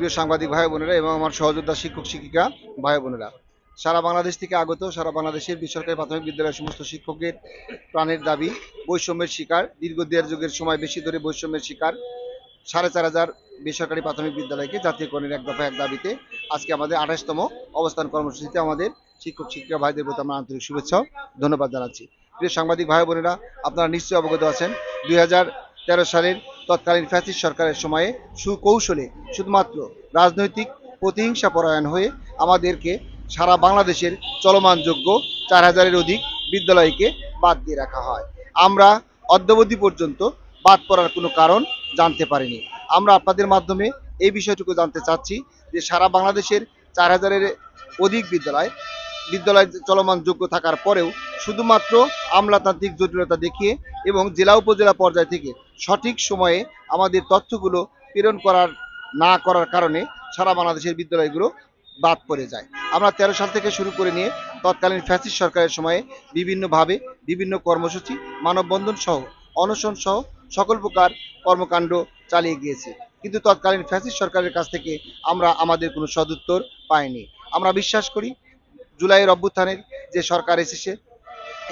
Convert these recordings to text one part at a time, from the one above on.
প্রিয় সাংবাদিক ভাই বোনেরা এবং আমার সহযোদ্ধা, শিক্ষক, শিক্ষিকা ভাই বোনেরা, সারা বাংলাদেশ থেকে আগত, সারা বাংলাদেশের বেসরকারি প্রাথমিক বিদ্যালয়ের সমস্ত শিক্ষকের প্রাণের দাবি, বৈষম্যের শিকার, দীর্ঘ দেড় যুগের সময় বেশি ধরে বৈষম্যের শিকার, সাড়ে চার হাজার বেসরকারি প্রাথমিক বিদ্যালয়কে জাতীয়করণের এক দফা এক দাবিতে আজকে আমাদের আঠাশতম অবস্থান কর্মসূচিতে আমাদের শিক্ষক, শিক্ষিকা ভাইদের প্রতি আমরা আন্তরিক শুভেচ্ছা ধন্যবাদ জানাচ্ছি। প্রিয় সাংবাদিক ভাই বোনেরা, আপনারা নিশ্চয়ই অবগত আছেন, দুই হাজার তেরো সালের তৎকালীন ফ্যাসিস্ট সরকারের সময়ে সুকৌশলে শুধুমাত্র রাজনৈতিক প্রতিহিংসা পরায়ণ হয়ে আমাদেরকে সারা বাংলাদেশের চলমান যোগ্য চার হাজারের অধিক বিদ্যালয়কে বাদ দিয়ে রাখা হয়। আমরা অদ্যাবধি পর্যন্ত বাদ পড়ার কোনো কারণ জানতে পারিনি। আমরা আপনাদের মাধ্যমে এই বিষয়টুকু জানতে চাচ্ছি যে সারা বাংলাদেশের চার হাজারের অধিক বিদ্যালয় বিদ্যালয় চলমান যোগ্য থাকার পরেও শুধুমাত্র আমলাতান্ত্রিক জটিলতা দেখিয়ে এবং জেলা উপজেলা পর্যায় থেকে সঠিক সময়ে আমাদের তথ্যগুলো প্রেরণ করার, না করার কারণে সারা বাংলাদেশের বিদ্যালয়গুলো বাদ পড়ে যায়। আমরা তেরো সাল থেকে শুরু করে নিয়ে তৎকালীন ফ্যাসিস সরকারের সময়ে বিভিন্নভাবে বিভিন্ন কর্মসূচি, মানববন্ধন সহ অনশন সহ সকল প্রকার কর্মকাণ্ড চালিয়ে গিয়েছে। কিন্তু তৎকালীন ফ্যাসিস সরকারের কাছ থেকে আমরা আমাদের কোনো সদুত্তর পাইনি। আমরা বিশ্বাস করি জুলাইয়ের অভ্যুত্থানের যে সরকার এসেছে,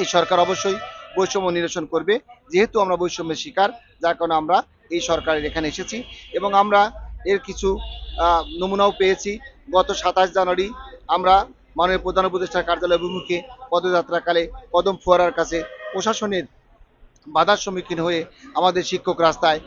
এই সরকার অবশ্যই বৈষম্য নিরসন করবে, যেহেতু আমরা বৈষম্যের শিকার, যার কারণে আমরা এই সরকারের এখানে এসেছি এবং আমরা এর কিছু নমুনাও পেয়েছি। গত সাতাশ জানুয়ারি আমরা মাননীয় প্রধান উপদেষ্টার কার্যালয় অভিমুখে পদযাত্রাকালে কদম ফোয়ারার কাছে প্রশাসনের বাধার সম্মুখীন হয়ে আমাদের শিক্ষক রাস্তায়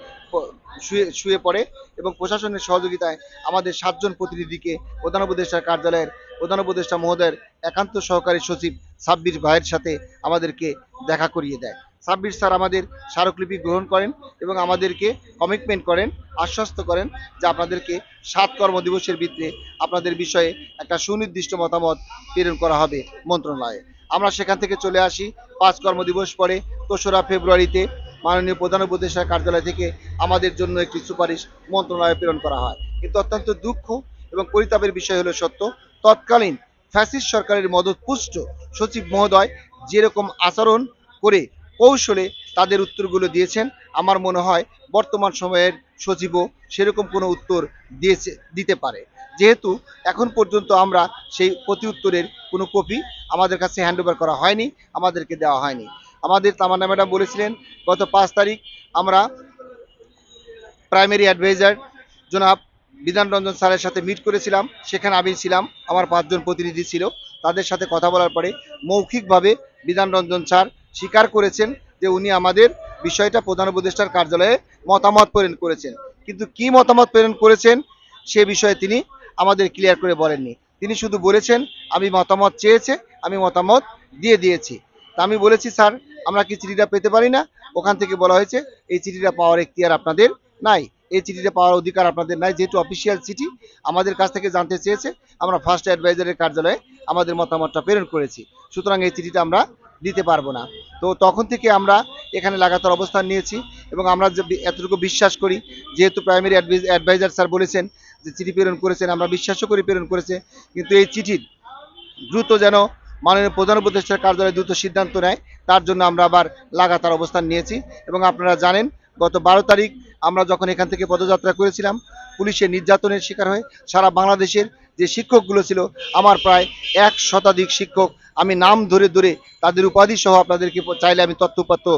শুয়ে শুয়ে পড়ে এবং প্রশাসনের সহযোগিতায় আমাদের সাতজন প্রতিনিধিকে প্রধান উপদেষ্টার কার্যালয়ের প্রধান উপদেষ্টা মহোদয়ের একান্ত সহকারী সচিব সাব্বির ভাইয়ের সাথে আমাদেরকে দেখা করিয়ে দেয়। সাব্বির স্যার আমাদের স্মারকলিপি গ্রহণ করেন এবং আমাদেরকে কমিটমেন্ট করেন, আশ্বস্ত করেন যে আপনাদেরকে সাত কর্মদিবসের ভিত্তিতে আপনাদের বিষয়ে একটা সুনির্দিষ্ট মতামত প্রেরণ করা হবে মন্ত্রণালয়ে। আমরা সেখান থেকে চলে আসি। পাঁচ কর্মদিবস পরে দোসরা ফেব্রুয়ারিতে মাননীয় প্রধান উপদেষ্টার কার্যালয় থেকে আমাদের জন্য একটি সুপারিশ মন্ত্রণালয়ে প্রেরণ করা হয়। কিন্তু অত্যন্ত দুঃখ এবং পরিতাপের বিষয় হলো সত্য। তৎকালীন ফ্যাসিস্ট সরকারের মদতপুষ্ট সচিব মহোদয় যেরকম আচরণ করে কৌশলে তাদের উত্তরগুলো দিয়েছেন, আমার মনে হয় বর্তমান সময়ের সচিবও সেরকম কোনো উত্তর দিয়েছে, দিতে পারে। যেহেতু এখন পর্যন্ত আমরা সেই প্রতি উত্তরের কোনো কপি আমাদের কাছে হ্যান্ড করা হয়নি, আমাদেরকে দেওয়া হয়নি। আমাদের তামান্না ম্যাডাম বলেছিলেন, গত পাঁচ তারিখ আমরা প্রাইমারি অ্যাডভাইজার জনাব বিধান রঞ্জন স্যারের সাথে মিট করেছিলাম, সেখানে আমি ছিলাম, আমার পাঁচজন প্রতিনিধি ছিল, তাদের সাথে কথা বলার পরে মৌখিকভাবে বিধান রঞ্জন স্যার স্বীকার করেছেন যে উনি আমাদের বিষয়টা প্রধান উপদেষ্টার কার্যালয়ে মতামত প্রেরণ করেছেন। কিন্তু কি মতামত প্রেরণ করেছেন, সে বিষয়ে তিনি আমাদের ক্লিয়ার করে বলেননি। তিনি শুধু বলেছেন, আমি মতামত চেয়েছে, আমি মতামত দিয়ে দিয়েছি। তা আমি বলেছি, স্যার, আমরা কি চিঠিটা পেতে পারি না? ওখান থেকে বলা হয়েছে, এই চিঠিটা পাওয়ার এখতিয়ার আপনাদের নাই। এই চিঠিটা পাওয়ার অধিকার আপনাদের নাই, যেহেতু অফিসিয়াল চিঠি আমাদের কাছ থেকে জানতে চেয়েছে, আমরা ফার্স্ট অ্যাডভাইজারের কার্যালয়ে আমাদের মতামতটা প্রেরণ করেছি। সুতরাং এই চিঠিটা আমরা দিতে পারব না। তো তখন থেকে আমরা এখানে লাগাতার অবস্থান নিয়েছি এবং আমরা যে এতটুকু বিশ্বাস করি, যেহেতু প্রাইমারি অ্যাডভাইজার স্যার বলেছেন যে চিঠি প্রেরণ করেছেন, আমরা বিশ্বাসও করি প্রেরণ করেছে, কিন্তু এই চিঠির দ্রুত যেন মাননীয় প্রধান উপদেষ্টার কার্যালয়ে দ্রুত সিদ্ধান্ত নেয়, তার জন্য আমরা আবার লাগাতার অবস্থান নিয়েছি। এবং আপনারা জানেন, গত বারো তারিখ আমরা যখন এখান থেকে পদযাত্রা করেছিলাম, পুলিশের নির্যাতনের শিকার হয়ে সারা বাংলাদেশের যে শিক্ষকগুলো ছিল, আমার প্রায় এক শতাধিক শিক্ষক আমি নাম ধরে ধরে তাদের উপাধি সহ আপনাদেরকে চাইলে আমি তথ্যপত্র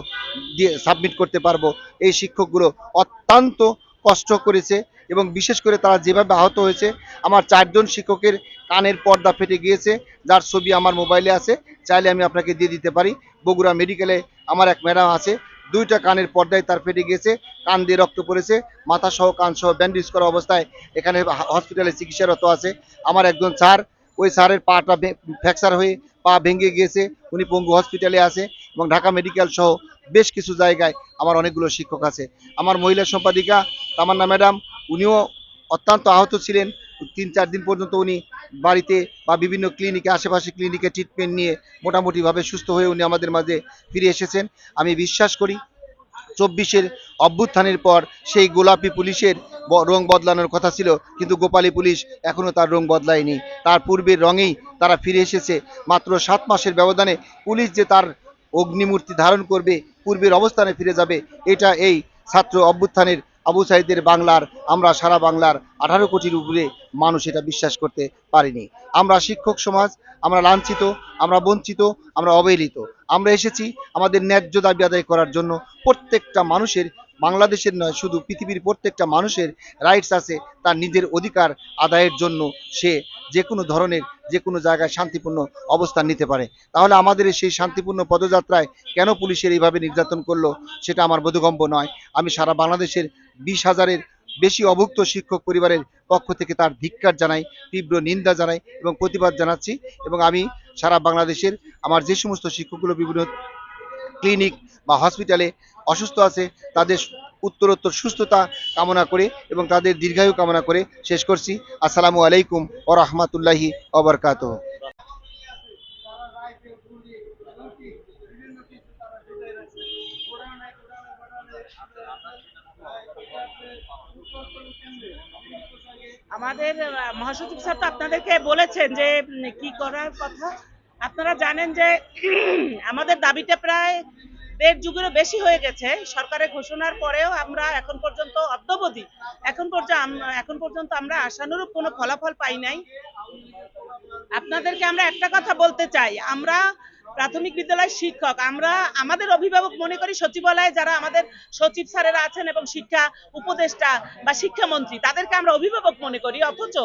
দিয়ে সাবমিট করতে পারব। এই শিক্ষকগুলো অত্যন্ত কষ্ট করেছে এবং বিশেষ করে তারা যেভাবে আহত হয়েছে, আমার চারজন শিক্ষকের কানের পর্দা ফেটে গিয়েছে, যার ছবি আমার মোবাইলে আছে, চাইলে আমি আপনাকে দিয়ে দিতে পারি। বগুড়া মেডিকেলে আমার এক ম্যাডাম আছে দুইটা কানের পর্দায় তার ফেটে গিয়েছে, কান দিয়ে রক্ত পড়েছে মাথা সহ কান সহ ব্যান্ডেজ করা অবস্থায় এখানে হসপিটালে চিকিৎসারত আছে। আমার একজন স্যার, ওই স্যারের পাটা ফ্র্যাকচার হয়ে পা ভেঙে গিয়েছে, উনি পঙ্গু হসপিটালে আছে এবং ঢাকা মেডিকেল সহ বেশ কিছু জায়গায় আমার অনেকগুলো শিক্ষক আছে। আমার মহিলা সম্পাদিকা তামান্না ম্যাডাম, উনিও অত্যন্ত আহত ছিলেন তিন চার দিন পর্যন্ত উনি বাড়িতে বা বিভিন্ন ক্লিনিকে আশেপাশে ক্লিনিকে ট্রিটমেন্ট নিয়ে মোটামুটিভাবে সুস্থ হয়ে উনি আমাদের মাঝে ফিরে এসেছেন। আমি বিশ্বাস করি চব্বিশের অভ্যুত্থানের পর সেই গোলাপি পুলিশের রং বদলানোর কথা ছিল, কিন্তু গোপালী পুলিশ এখনও তার রং বদলায়নি। তার পূর্বের রঙেই তারা ফিরে এসেছে। মাত্র সাত মাসের ব্যবধানে পুলিশ যে তার অগ্নিমূর্তি ধারণ করবে, পূর্বের অবস্থানে ফিরে যাবে, এটা এই ছাত্র অভ্যুত্থানের আবু সাইদের বাংলার, আমরা সারা বাংলার আঠারো কোটির উপরে মানুষ এটা বিশ্বাস করতে পারিনি। আমরা শিক্ষক সমাজ, আমরা লাঞ্ছিত, আমরা বঞ্চিত, আমরা অবহেলিত। আমরা এসেছি আমাদের ন্যায্য দাবি আদায় করার জন্য প্রত্যেকটা মানুষের বাংলাদেশের নয়, শুধু পৃথিবীর প্রত্যেকটা মানুষের রাইটস আছে, তার নিজের অধিকার আদায়ের জন্য সে যে কোনো ধরনের যে কোনো জায়গায় শান্তিপূর্ণ অবস্থান নিতে পারে। তাহলে আমাদের সেই শান্তিপূর্ণ পদযাত্রায় কেন পুলিশের এইভাবে নির্যাতন করল, সেটা আমার বোধগম্য নয়। আমি সারা বাংলাদেশের বিশ হাজারের বেশি অভুক্ত শিক্ষক পরিবারের পক্ষ থেকে তার ধিক্কার জানাই, তীব্র নিন্দা জানাই এবং প্রতিবাদ জানাচ্ছি এবং আমি সারা বাংলাদেশের আমার যে সমস্ত শিক্ষকগুলো বিভিন্ন ক্লিনিক বা হসপিটালে অসুস্থ আছে, তাদের উত্তরোত্তর সুস্থতা কামনা করে এবং তাদের দীর্ঘায়ু কামনা করে শেষ করছি। আসসালামু আলাইকুম ও রহমতুল্লাহি অবরকাত আমাদের মহাসচিব স্যার তো আপনাদেরকে বলেছেন যে কি করার কথা? আপনারা জানেন যে আমাদের দাবিটা প্রায় দেড় যুগেরও বেশি হয়ে গেছে। সরকারের ঘোষণার পরেও আমরা এখন পর্যন্ত অদ্যবধি, এখন পর্যন্ত এখন পর্যন্ত আমরা আশানুরূপ কোনো ফলাফল পাই নাই। আপনাদেরকে আমরা একটা কথা বলতে চাই। আমরা প্রাথমিক বিদ্যালয়ের শিক্ষক। আমরা, আমাদের অভিভাবক মনে করি সচিবালয়ে যারা আমাদের সচিব স্যারেরা আছেন এবং শিক্ষা উপদেষ্টা বা শিক্ষামন্ত্রী, তাদেরকে আমরা অভিভাবক মনে করি। অথচ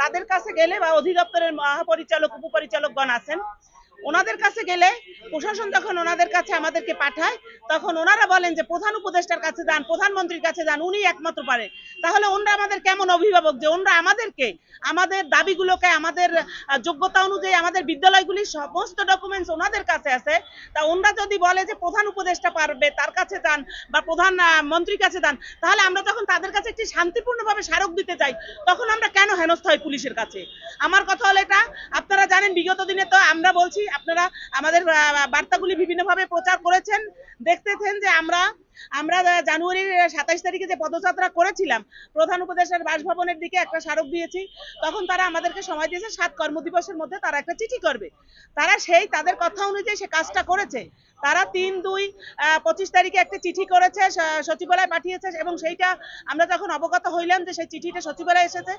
তাদের কাছে গেলে বা অধিদপ্তরের মহাপরিচালক, উপপরিচালকগণ আছেন। ওনাদের কাছে গেলে প্রশাসন যখন ওনাদের কাছে আমাদেরকে পাঠায়, তখন ওনারা বলেন যে, প্রধান উপদেষ্টার কাছে যান, প্রধানমন্ত্রীর কাছে যান, উনি একমাত্র পারে। তাহলে ওনরা আমাদের কেমন অভিভাবক যে, ওনরা আমাদেরকে, আমাদের দাবিগুলোকে, আমাদের যোগ্যতা অনুযায়ী আমাদের বিদ্যালয়গুলির সমস্ত ডকুমেন্টস ওনাদের কাছে আছে। তা ওনরা যদি বলে যে, প্রধান উপদেষ্টা পারবে, তার কাছে যান বা প্রধান মন্ত্রীর কাছে যান, তাহলে আমরা যখন তাদের কাছে একটি শান্তিপূর্ণভাবে স্মারক দিতে চাই, তখন আমরা কেন হেনস্থ হই পুলিশের কাছে? আমার কথা হলো এটা, আপনারা জানেন, বিগত দিনে তো আমরা বলছি আপনারা আমাদের বার্তাগুলি বিভিন্নভাবে প্রচার করেছেন দেখতেছেন যে আমরা আমরা জানুয়ারির সাতাইশ তারিখে যে পদযাত্রা করেছিলাম, প্রধান উপদেষ্টার বাসভবনের দিকে একটা স্মারক দিয়েছি, তখন তারা আমাদেরকে সময় দিয়েছে, সাত কর্মদিবসের মধ্যে তারা একটা চিঠি করবে। তারা সেই, তাদের কথা অনুযায়ী সে কাজটা করেছে। তারা তিন, দুই পঁচিশ তারিখে একটা চিঠি করেছে সচিবালয় পাঠিয়েছে এবং সেইটা আমরা যখন অবগত হইলাম যে সেই চিঠিটা সচিবালয়ে এসেছে,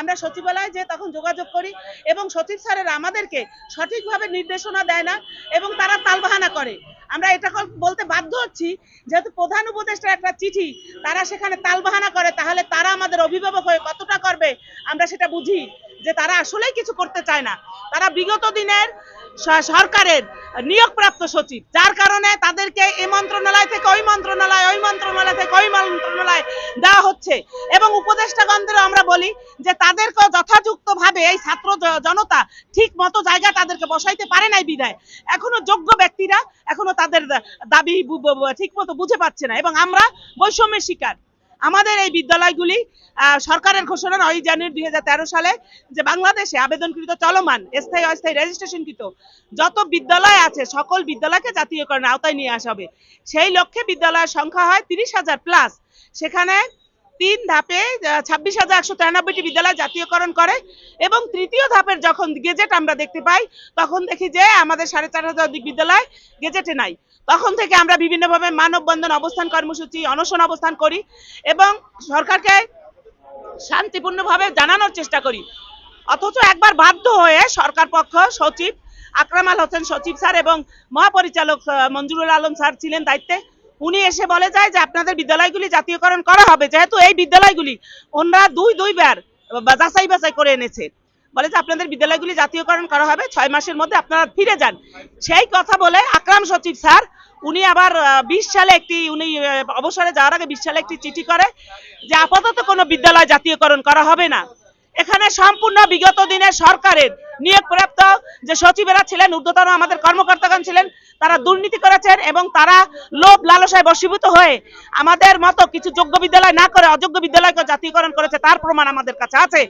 আমরা সচিবালয়ে যে তখন যোগাযোগ করি এবং সচিব স্যারের আমাদেরকে সঠিকভাবে নির্দেশনা দেয় না এবং তারা তালবাহানা করে। আমরা এটা বলতে বাধ্য হচ্ছি, যেহেতু প্রধান উপদেষ্টার একটা চিঠি, তারা সেখানে তালবাহানা করে, তাহলে তারা আমাদের অভিভাবক হয়ে কতটা করবে, আমরা সেটা বুঝি। যে তারা আসলেই কিছু করতে চায় না। তারা বিগত দিনের সরকারের নিয়োগপ্রাপ্ত সচিব, যার কারণে তাদেরকে এই মন্ত্রণালয় থেকে ওই মন্ত্রণালয় ওই মন্ত্রণালয় থেকে ওই মন্ত্রণালয় দেওয়া হচ্ছে। এবং উপদেষ্টাগণদেরও আমরা বলি যে, তাদেরকে যথাযুক্ত ভাবে এই ছাত্র জনতা ঠিক মতো জায়গা তাদেরকে বসাইতে পারে নাই বিদায় এখনও যোগ্য ব্যক্তিরা এখনও তাদের দাবি ঠিক মতো বুঝে পাচ্ছে না। এবং আমরা বৈষম্যের শিকার। আমাদের এই বিদ্যালয়গুলি সরকারের ঘোষণা নয় জানুয়ারি দুই সালে যে বাংলাদেশে আবেদনকৃত চলমান, স্থায়ী অস্থায়ী রেজিস্ট্রেশনকৃত যত বিদ্যালয় আছে, সকল বিদ্যালয়কে জাতীয়করণের আওতায় নিয়ে আসা হবে। সেই লক্ষ্যে বিদ্যালয়ের সংখ্যা হয় তিরিশ হাজার প্লাস সেখানে তিন ধাপে ছাব্বিশ হাজার একশো তিরানব্বইটি বিদ্যালয় জাতীয়করণ করে এবং তৃতীয় ধাপের যখন গেজেট আমরা দেখতে পাই, তখন দেখি যে আমাদের সাড়ে চার হাজার অধিক বিদ্যালয় গেজেটে নাই। তখন থেকে আমরা বিভিন্নভাবে মানববন্ধন অবস্থান কর্মসূচি, অনশন অবস্থান করি এবং সরকারকে শান্তিপূর্ণভাবে জানানোর চেষ্টা করি। অথচ একবার বাধ্য হয়ে সরকার পক্ষ সচিব আকরাম আল হোসেন সচিব স্যার এবং মহাপরিচালক মঞ্জুরুল আলম স্যার ছিলেন দায়িত্বে। উনি এসে বলে যায় যে, আপনাদের বিদ্যালয়গুলি জাতীয়করণ করা হবে। যেহেতু এই বিদ্যালয়গুলি ওনারা দুই দুইবার যাচাই বাছাই করে এনেছে। বলে যে, আপনাদের বিদ্যালয়গুলি জাতীয়করণ করা হবে। ছয় মাসের মধ্যে আপনারা ফিরে যান। সেই কথা বলে আকরাম সচিব স্যার উনি আবার বিশ সালে একটি, উনি অবসরে যাওয়ার আগে বিশ সালে একটি চিঠি করে যে আপাতত কোনো বিদ্যালয় জাতীয়করণ করা হবে না। এখানে সম্পূর্ণ বিগত দিনে সরকারের নিয়োগপ্রাপ্ত যে সচিবেরা ছিলেন, ঊর্ধ্বতন আমাদের কর্মকর্তাগণ ছিলেন তারা দুর্নীতি করেছেন এবং তারা লোভ লালসায় বশীভূত হয়ে আমাদের মতো কিছু যোগ্য বিদ্যালয় না করে অযোগ্য বিদ্যালয়কে জাতীয়করণ করেছে, তার প্রমাণ আমাদের কাছে আছে।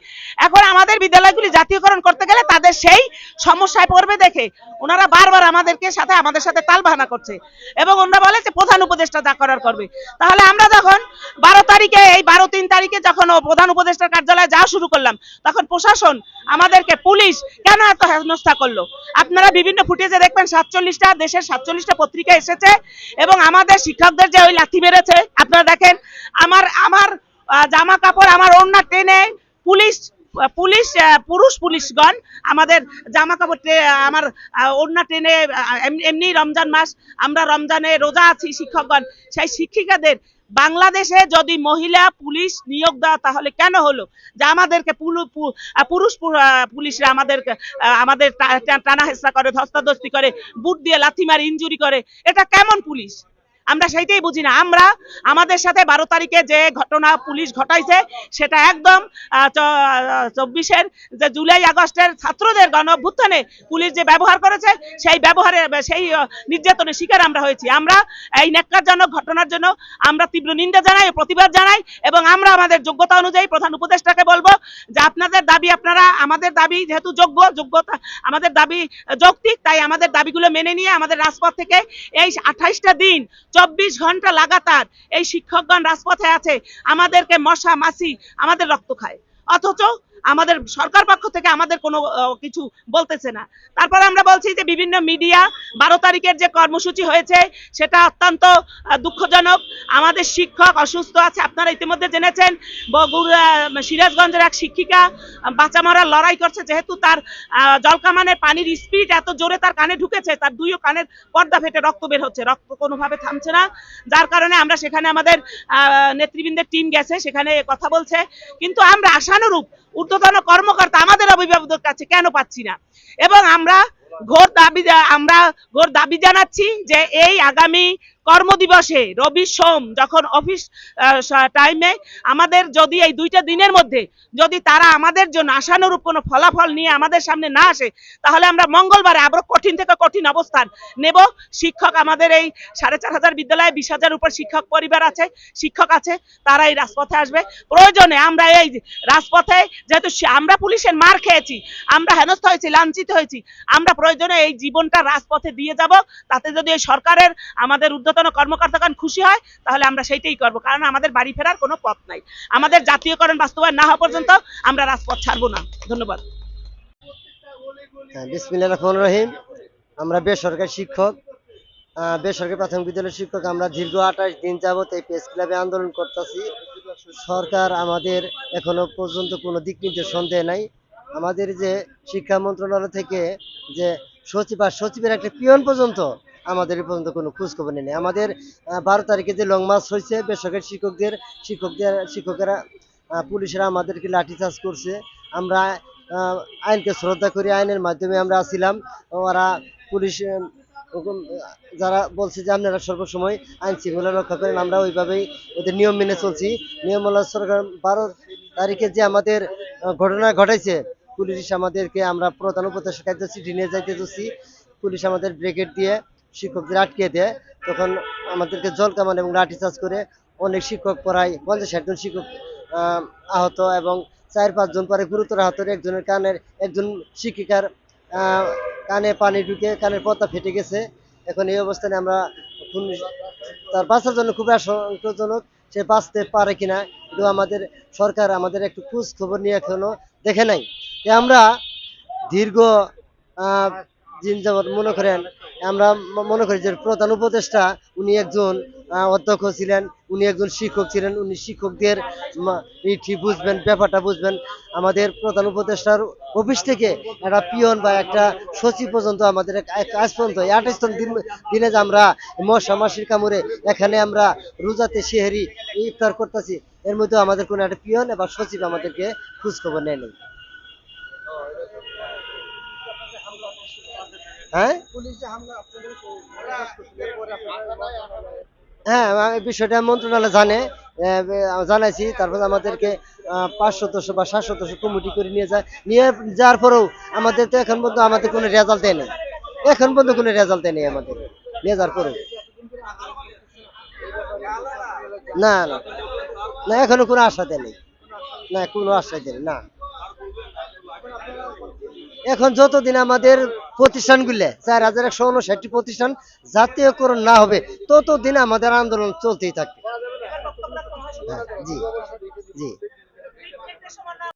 এখন আমাদের বিদ্যালয়গুলি জাতীয়করণ করতে গেলে তাদের সেই সমস্যায় পড়বে দেখে ওনারা বারবার আমাদেরকে সাথে, আমাদের সাথে তালবাহানা করছে এবং ওনারা বলে যে প্রধান উপদেষ্টা যা করার করবে। তাহলে আমরা যখন বারো তারিখে, এই বারো তিন তারিখে যখন প্রধান উপদেষ্টার কার্যালয়ে যাওয়া শুরু করলাম, তখন প্রশাসন আমাদেরকে, পুলিশ কেন এত হেনস্থা করল? আপনারা বিভিন্ন ফুটেজে দেখবেন সাতচল্লিশটা দেশের সাতচল্লিশটা পত্রিকা এসেছে এবং আমাদের শিক্ষকদের যে ওই লাথি মেরেছে, আপনারা দেখেন, আমার আমার জামা কাপড় আমার অন্য টেনে পুলিশ পুলিশ পুরুষ পুলিশগণ আমাদের জামা কাপড় আমার আহ, এম- এমনি রমজান মাস আমরা রমজানে রোজা আছি শিক্ষকগণ। সেই শিক্ষিকাদের বাংলাদেশে যদি মহিলা পুলিশ নিয়োগ দেওয়া তাহলে কেন হলো? যে আমাদেরকে পুরুষ পুলিশরা আমাদের আমাদের টানা হেসা করে ধস্তাধস্তি করে বুট দিয়ে লাথি মারে ইঞ্জুরি করে। এটা কেমন পুলিশ? আমরা সেইটাই বুঝি না। আমরা আমাদের সাথে বারো তারিখে যে ঘটনা পুলিশ ঘটাইছে, সেটা একদম চব্বিশের যে জুলাই, আগস্টের ছাত্রদের গণ অভ্যুত্থানে পুলিশ যে ব্যবহার করেছে, সেই ব্যবহারে, সেই নির্যাতনের শিকার আমরা হয়েছি। আমরা এই ন্যাক্কারজনক ঘটনার জন্য আমরা তীব্র নিন্দা জানাই, প্রতিবাদ জানাই এবং আমরা আমাদের যোগ্যতা অনুযায়ী প্রধান উপদেষ্টাকে বলব যে আপনাদের দাবি আপনারা, আমাদের দাবি যেহেতু যোগ্য, যোগ্যতা, আমাদের দাবি যৌক্তিক, তাই আমাদের দাবিগুলো মেনে নিয়ে আমাদের রাজপথ থেকে এই আঠাইশটা দিন চব্বিশ ঘণ্টা লাগাতার এই শিক্ষকগণ রাজপথে আছে। আমাদেরকে মশা মাছি আমাদের রক্ত খায়। অথচ আমাদের সরকার পক্ষ থেকে আমাদের কোনো কিছু বলতেছে না। তারপরে আমরা বলছি যে বিভিন্ন মিডিয়া বারো তারিখের যে কর্মসূচি হয়েছে, সেটা অত্যন্ত দুঃখজনক। আমাদের শিক্ষক অসুস্থ আছে, আপনারা ইতিমধ্যে জেনেছেন। বগুড়া সিরাজগঞ্জের এক শিক্ষিকা বাঁচা মারার লড়াই করছে, যেহেতু তার জলকামানের পানির স্পিড এত জোরে তার কানে ঢুকেছে, তার দুইও কানের পর্দা ফেটে রক্ত বের হচ্ছে। রক্ত কোনোভাবে থামছে না। যার কারণে আমরা সেখানে আমাদের নেতৃবৃন্দের টিম গেছে, সেখানে কথা বলছে। কিন্তু আমরা আশানুরূপ ঊর্ধ্বতন কর্মকর্তা আমাদের অভিভাবকদের কাছে কেন পাচ্ছি না? এবং আমরা ঘোর দাবি, আমরা ঘোর দাবি জানাচ্ছি যে এই আগামী কর্মদিবসে রবি সোম যখন অফিস টাইমে আমাদের যদি এই দুইটা দিনের মধ্যে যদি তারা আমাদের জন্য আশানুরূপ কোনো ফলাফল নিয়ে আমাদের সামনে না আসে, তাহলে আমরা মঙ্গলবারে আরও কঠিন থেকে কঠিন অবস্থান নেব। শিক্ষক আমাদের এই সাড়ে চার হাজার বিদ্যালয়ে বিশ হাজার উপর শিক্ষক পরিবার আছে, শিক্ষক আছে তারা এই রাজপথে আসবে। প্রয়োজনে আমরা এই রাজপথে যেহেতু আমরা পুলিশের মার খেয়েছি, আমরা হেনস্থ হয়েছি, লাঞ্ছিত হয়েছি, আমরা প্রয়োজনে এই জীবনটা রাজপথে দিয়ে যাব। তাতে যদি এই সরকারের আমাদের ঊর্ধ্বতন কর্মকর্তাগণ খুশি হয়, তাহলে আমরা সেইটাই করব। কারণ আমাদের বাড়ি ফেরার কোনো পথ নাই। আমাদের জাতীয়করণ বাস্তবায়ন না হওয়া পর্যন্ত আমরা রাজপথ ছাড়বো না। ধন্যবাদ। হ্যাঁ বিসমিল্লাহ রহমান রহিম। আমরা বেসরকারি শিক্ষক বেসরকারি প্রাথমিক বিদ্যালয়ের শিক্ষক। আমরা দীর্ঘ আঠাশ দিন যাবত এই প্রেস ক্লাবে আন্দোলন করতেছি। সরকার আমাদের এখনও পর্যন্ত কোনো দিক নির্দেশন দেয় নাই। আমাদের যে শিক্ষা মন্ত্রণালয় থেকে যে সচিব আর সচিবের একটা পিয়ন পর্যন্ত আমাদের পর্যন্ত কোনো খোঁজ খবর নেই। আমাদের বারো তারিখে যে লং মার্চ হয়েছে, বেসরকারি শিক্ষকদের শিক্ষকদের, শিক্ষকেরা পুলিশেরা আমাদেরকে লাঠিচার্জ করছে। আমরা আইনকে শ্রদ্ধা করি, আইনের মাধ্যমে আমরা আসছিলাম ওরা পুলিশ যারা বলছে যে আপনারা সর্বসময় আইন শৃঙ্খলা রক্ষা করেন, আমরা ওইভাবেই ওদের নিয়ম মেনে চলছি। নিয়ম হলো সরকার বারো তারিখে যে আমাদের ঘটনা ঘটাইছে, পুলিশ আমাদেরকে আমরা প্রধান উপদেষ্টা চিঠি নিয়ে যাইতে দিচ্ছি পুলিশ আমাদের ব্রেকেট দিয়ে শিক্ষকদের আটকে দেয়, তখন আমাদেরকে জল কামান এবং লাঠি লাঠিচার্জ করে অনেক শিক্ষক পড়ায়, পঞ্চাশ ষাট জন শিক্ষক আহত এবং চার পাঁচজন পরে গুরুতর আহত একজনের কানের, একজন শিক্ষিকার কানে পানি ঢুকে কানের পর্দা ফেটে গেছে। এখন এই অবস্থানে আমরা তার বাঁচার জন্য খুবই আশঙ্কাজনক, সে বাঁচতে পারে কিনা, কিন্তু আমাদের সরকার আমাদের একটু খোঁজ খবর নিয়ে এখনও দেখে নাই। আমরা দীর্ঘ দিন যাবৎ মনে করেন আমরা মনে করি যে প্রধান উপদেষ্টা উনি একজন অধ্যক্ষ ছিলেন, উনি একজন শিক্ষক ছিলেন, উনি শিক্ষকদের ইটি বুঝবেন, ব্যাপারটা বুঝবেন। আমাদের প্রধান উপদেষ্টার অফিস থেকে একটা পিয়ন বা একটা সচিব পর্যন্ত আমাদের আজ পর্যন্ত, এই আঠাশ দিন, দিনে যে আমরা মশা মাসির কামড়ে এখানে আমরা রোজাতে সেহেরি ইফতার করতেছি, এর মধ্যে আমাদের কোনো একটা পিয়ন বা সচিব আমাদেরকে খোঁজ খবর নেয় নেই হ্যাঁ? হ্যাঁ বিষয়টা মন্ত্রণালয় জানে। জানাইছি, তারপর আমাদেরকে পাঁচ সদস্য বা সাত সদস্য কমিটি করে নিয়ে যায়। নিয়ে যাওয়ার পরেও আমাদের তো এখন পর্যন্ত আমাদের কোনো রেজাল্ট দেয়নি এখন পর্যন্ত কোনো রেজাল্ট দেয়নি আমাদের। নিয়ে যাওয়ার পরেও। না না। না, এখনও কোনো আশা দেয়নি না, কোনো আশা দেয়নি না। এখন যতদিন আমাদের প্রতিষ্ঠানগুলো চার হাজার একশো উনষাটটি প্রতিষ্ঠান জাতীয়করণ না হবে ততদিন আমাদের আন্দোলন চলতেই থাকবে। হ্যাঁ, জি জি।